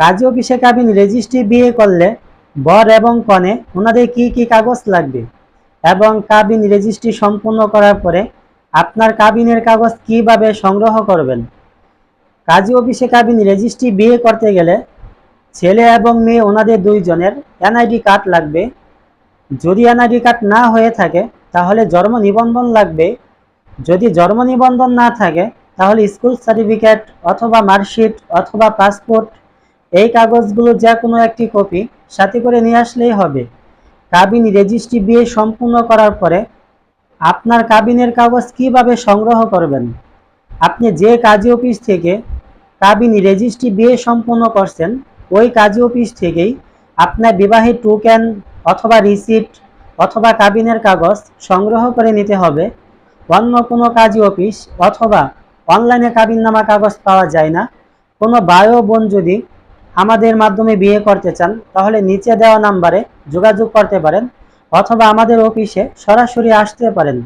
কাজী অফিসে কাবিন রেজিস্ট্রি বিয়ে করলে বর এবং কনে ওনাদের কি কি কাগজ লাগবে? এবং কাবিন রেজিস্ট্রি সম্পূর্ণ করার পরে আপনার কাবিনের কাগজ কীভাবে সংগ্রহ করবেন? কাজী অফিসে কাবিন রেজিস্ট্রি বিয়ে করতে গেলে ছেলে এবং মেয়ে ওনাদের দুইজনের এনআইডি কার্ড লাগবে। যদি এনআইডি কার্ড না হয়ে থাকে, তাহলে জন্ম নিবন্ধন লাগবে। যদি জন্ম নিবন্ধন না থাকে, তাহলে স্কুল সার্টিফিকেট অথবা মার্কশিট অথবা পাসপোর্ট এই কাগজগুলো যে কোনো একটি কপি সাথে করে নিয়ে আসলেই হবে। কাবিন রেজিস্ট্রি বিয়ে সম্পূর্ণ করার পরে আপনার কাবিনের কাগজ কীভাবে সংগ্রহ করবেন? আপনি যে কাজী অফিস থেকে কাবিন রেজিস্ট্রি বিয়ে সম্পূর্ণ করছেন, ওই কাজী অফিস থেকেই আপনার বিবাহের টোকেন অথবা রিসিপ্ট অথবা কাবিনের কাগজ সংগ্রহ করে নিতে হবে। অন্য কোনো কাজী অফিস অথবা অনলাইনে কাবিননামা কাগজ পাওয়া যায় না। কোনো বায়ো বোন যদি আমাদের মাধ্যমে বিয়ে করতে চান, তাহলে নিচে দেওয়া নাম্বারে যোগাযোগ করতে পারেন, অথবা আমাদের অফিসে সরাসরি আসতে পারেন।